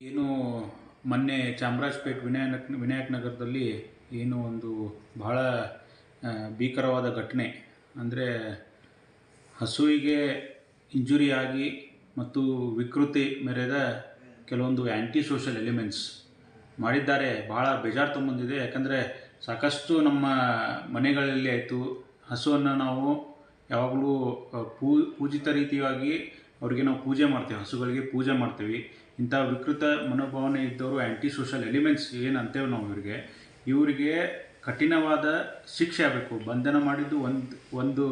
ಏನು ಮೊನ್ನೆ ಚಾಮರಾಜಪೇಟೆ ವಿನಾಯಕ ವಿನಾಯಕ ನಗರದಲ್ಲಿ ಏನು ಒಂದು ಬಹಳ ಭೀಕರವಾದ ಘಟನೆ. ಅಂದರೆ ಹಸುವಿಗೆ ಇಂಜುರಿಯಾಗಿ ಮತ್ತು ವಿಕೃತಿ ಮೆರೆದ ಕೆಲವೊಂದು ಆ್ಯಂಟಿ ಸೋಷಲ್ ಎಲಿಮೆಂಟ್ಸ್ ಮಾಡಿದ್ದಾರೆ. ಭಾಳ ಬೇಜಾರು ತೊಗೊಂಬಂದಿದೆ ಯಾಕಂದರೆ ಸಾಕಷ್ಟು ನಮ್ಮ ಮನೆಗಳಲ್ಲಿ ಆಯಿತು. ಹಸುವನ್ನು ನಾವು ಯಾವಾಗಲೂ ಪೂ, ಪೂಜಿತ ರೀತಿಯಾಗಿ ಅವರಿಗೆ ನಾವು ಪೂಜೆ ಮಾಡ್ತೇವೆ, ಹಸುಗಳಿಗೆ ಪೂಜೆ ಮಾಡ್ತೀವಿ. ಇಂಥ ವಿಕೃತ ಮನೋಭಾವನೆ ಇದ್ದವರು ಆ್ಯಂಟಿ ಸೋಷಲ್ ಎಲಿಮೆಂಟ್ಸ್ ಏನು ಅಂತೇವೆ ನಾವು ಇವರಿಗೆ ಇವರಿಗೆ ಕಠಿಣವಾದ ಶಿಕ್ಷೆ ಆಗಬೇಕು. ಬಂಧನ ಮಾಡಿದ್ದು ಒಂದು ಒಂದು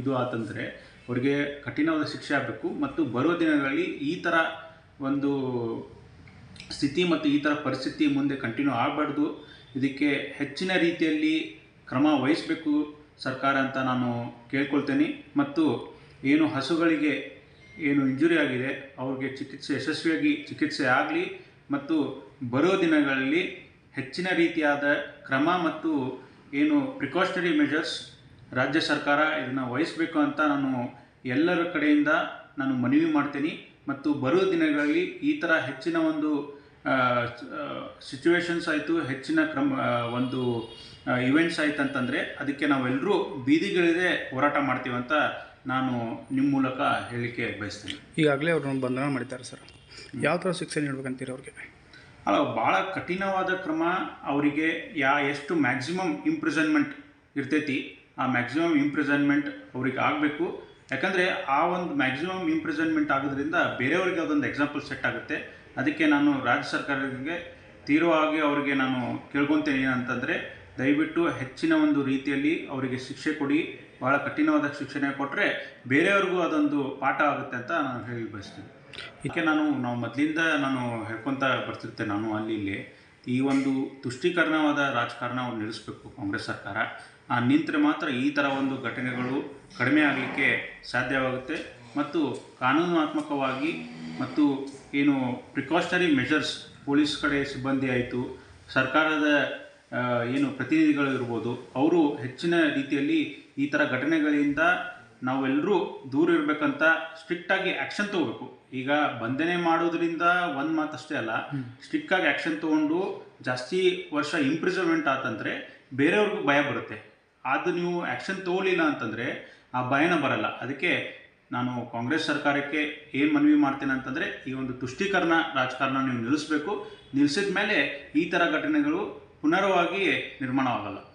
ಇದು ಆತಂದರೆ ಅವರಿಗೆ ಕಠಿಣವಾದ ಶಿಕ್ಷೆ ಆಗಬೇಕು ಮತ್ತು ಬರುವ ದಿನಗಳಲ್ಲಿ ಈ ಥರ ಒಂದು ಸ್ಥಿತಿ ಮತ್ತು ಈ ಥರ ಪರಿಸ್ಥಿತಿ ಮುಂದೆ ಕಂಟಿನ್ಯೂ ಆಗಬಾರ್ದು. ಇದಕ್ಕೆ ಹೆಚ್ಚಿನ ರೀತಿಯಲ್ಲಿ ಕ್ರಮ ವಹಿಸಬೇಕು ಸರ್ಕಾರ ಅಂತ ನಾನು ಕೇಳ್ಕೊಳ್ತೇನೆ. ಮತ್ತು ಏನು ಹಸುಗಳಿಗೆ ಏನು ಇಂಜುರಿ ಆಗಿದೆ, ಅವ್ರಿಗೆ ಚಿಕಿತ್ಸೆ ಯಶಸ್ವಿಯಾಗಿ ಚಿಕಿತ್ಸೆ ಆಗಲಿ ಮತ್ತು ಬರೋ ದಿನಗಳಲ್ಲಿ ಹೆಚ್ಚಿನ ರೀತಿಯಾದ ಕ್ರಮ ಮತ್ತು ಏನು ಪ್ರಿಕಾಷನರಿ ಮೆಜರ್ಸ್ ರಾಜ್ಯ ಸರ್ಕಾರ ಇದನ್ನು ವಹಿಸಬೇಕು ಅಂತ ನಾನು ಎಲ್ಲರ ಕಡೆಯಿಂದ ನಾನು ಮನವಿ ಮಾಡ್ತೀನಿ. ಮತ್ತು ಬರೋ ದಿನಗಳಲ್ಲಿ ಈ ಥರ ಹೆಚ್ಚಿನ ಒಂದು ಸಿಚುವೇಶನ್ಸ್ ಆಯಿತು ಹೆಚ್ಚಿನ ಕ್ರಮ ಒಂದು ಇವೆಂಟ್ಸ್ ಆಯ್ತು ಅಂತಂದರೆ ಅದಕ್ಕೆ ನಾವೆಲ್ಲರೂ ಬೀದಿಗಳಿದೆ ಹೋರಾಟ ಮಾಡ್ತೀವಿ ಅಂತ ನಾನು ನಿಮ್ಮ ಮೂಲಕ ಹೇಳಲಿಕ್ಕೆ ಬಯಸ್ತೀನಿ. ಈಗಾಗಲೇ ಅವ್ರನ್ನ ಬಂಧನ ಮಾಡಿದ್ದಾರೆ ಸರ್. ಯಾವ ಥರ ಶಿಕ್ಷೆ ನೀಡ್ಬೇಕಂತೀರಿ ಅವ್ರಿಗೆ? ಅಲ್ಲ ಭಾಳ ಕಠಿಣವಾದ ಕ್ರಮ. ಅವರಿಗೆ ಯಾ ಎಷ್ಟು ಮ್ಯಾಕ್ಸಿಮಮ್ ಇಂಪ್ರಿಸನ್ಮೆಂಟ್ ಇರ್ತೈತಿ ಆ ಮ್ಯಾಕ್ಸಿಮಮ್ ಇಂಪ್ರಿಸನ್ಮೆಂಟ್ ಅವ್ರಿಗೆ ಆಗಬೇಕು. ಯಾಕಂದರೆ ಆ ಒಂದು ಮ್ಯಾಕ್ಸಿಮಮ್ ಇಂಪ್ರಿಸನ್ಮೆಂಟ್ ಆಗೋದ್ರಿಂದ ಬೇರೆಯವ್ರಿಗೆ ಅದೊಂದು ಎಕ್ಸಾಂಪಲ್ ಸೆಟ್ ಆಗುತ್ತೆ. ಅದಕ್ಕೆ ನಾನು ರಾಜ್ಯ ಸರ್ಕಾರಕ್ಕೆ ತೀವ್ರವಾಗಿ ಅವರಿಗೆ ನಾನು ಕೇಳ್ಕೊತೇನೆ ಏನಂತಂದರೆ ದಯವಿಟ್ಟು ಹೆಚ್ಚಿನ ಒಂದು ರೀತಿಯಲ್ಲಿ ಅವರಿಗೆ ಶಿಕ್ಷೆ ಕೊಡಿ ಭಾಳ ಕಠಿಣವಾದ ಶಿಕ್ಷಣ ಕೊಟ್ಟರೆ ಬೇರೆಯವ್ರಿಗೂ ಅದೊಂದು ಪಾಠ ಆಗುತ್ತೆ ಅಂತ ನಾನು ಹೇಳಿ ಬಯಸ್ತೀನಿ. ಇದಕ್ಕೆ ನಾನು, ನಾವು ಮೊದಲಿಂದ ನಾನು ಹೇಳ್ಕೊತ ಬರ್ತಿರ್ತೆ ನಾನು ಅಲ್ಲಿ ಇಲ್ಲಿ. ಈ ಒಂದು ತುಷ್ಟೀಕರಣವಾದ ರಾಜಕಾರಣವನ್ನು ನಿಲ್ಲಿಸಬೇಕು ಕಾಂಗ್ರೆಸ್ ಸರ್ಕಾರ. ಆ ನಿಂತರೆ ಮಾತ್ರ ಈ ಥರ ಒಂದು ಘಟನೆಗಳು ಕಡಿಮೆ ಆಗಲಿಕ್ಕೆ ಸಾಧ್ಯವಾಗುತ್ತೆ. ಮತ್ತು ಕಾನೂನಾತ್ಮಕವಾಗಿ ಮತ್ತು ಏನು ಪ್ರಿಕಾಷನರಿ ಮೆಷರ್ಸ್ ಪೊಲೀಸ್ ಕಡೆ ಸಿಬ್ಬಂದಿ ಆಯಿತು. ಸರ್ಕಾರದ ಏನು ಪ್ರತಿನಿಧಿಗಳು ಇರ್ಬೋದು ಅವರು ಹೆಚ್ಚಿನ ರೀತಿಯಲ್ಲಿ ಈ ಥರ ಘಟನೆಗಳಿಂದ ನಾವೆಲ್ಲರೂ ದೂರ ಇರಬೇಕಂತ ಸ್ಟ್ರಿಕ್ಟಾಗಿ ಆ್ಯಕ್ಷನ್ ತಗೋಬೇಕು. ಈಗ ಬಂಧನೆ ಮಾಡೋದ್ರಿಂದ ಒಂದು ಮಾತಷ್ಟೇ ಅಲ್ಲ ಸ್ಟ್ರಿಕ್ಟಾಗಿ ಆ್ಯಕ್ಷನ್ ತೊಗೊಂಡು ಜಾಸ್ತಿ ವರ್ಷ ಇಂಪ್ರಿಸನ್ಮೆಂಟ್ ಆತಂದರೆ ಬೇರೆಯವ್ರಿಗೂ ಭಯ ಬರುತ್ತೆ. ಅದು ನೀವು ಆ್ಯಕ್ಷನ್ ತೊಗೊಳಿಲ್ಲ ಅಂತಂದರೆ ಆ ಭಯನ ಬರಲ್ಲ. ಅದಕ್ಕೆ ನಾನು ಕಾಂಗ್ರೆಸ್ ಸರ್ಕಾರಕ್ಕೆ ಏನು ಮನವಿ ಮಾಡ್ತೇನೆ ಅಂತಂದರೆ, ಈ ಒಂದು ತುಷ್ಟೀಕರಣ ರಾಜಕಾರಣ ನೀವು ನಿಲ್ಲಿಸಬೇಕು. ನಿಲ್ಲಿಸಿದ ಮೇಲೆ ಈ ಥರ ಘಟನೆಗಳು ಪುನರವಾಗಿ ನಿರ್ಮಾಣವಾಗಲ್ಲ.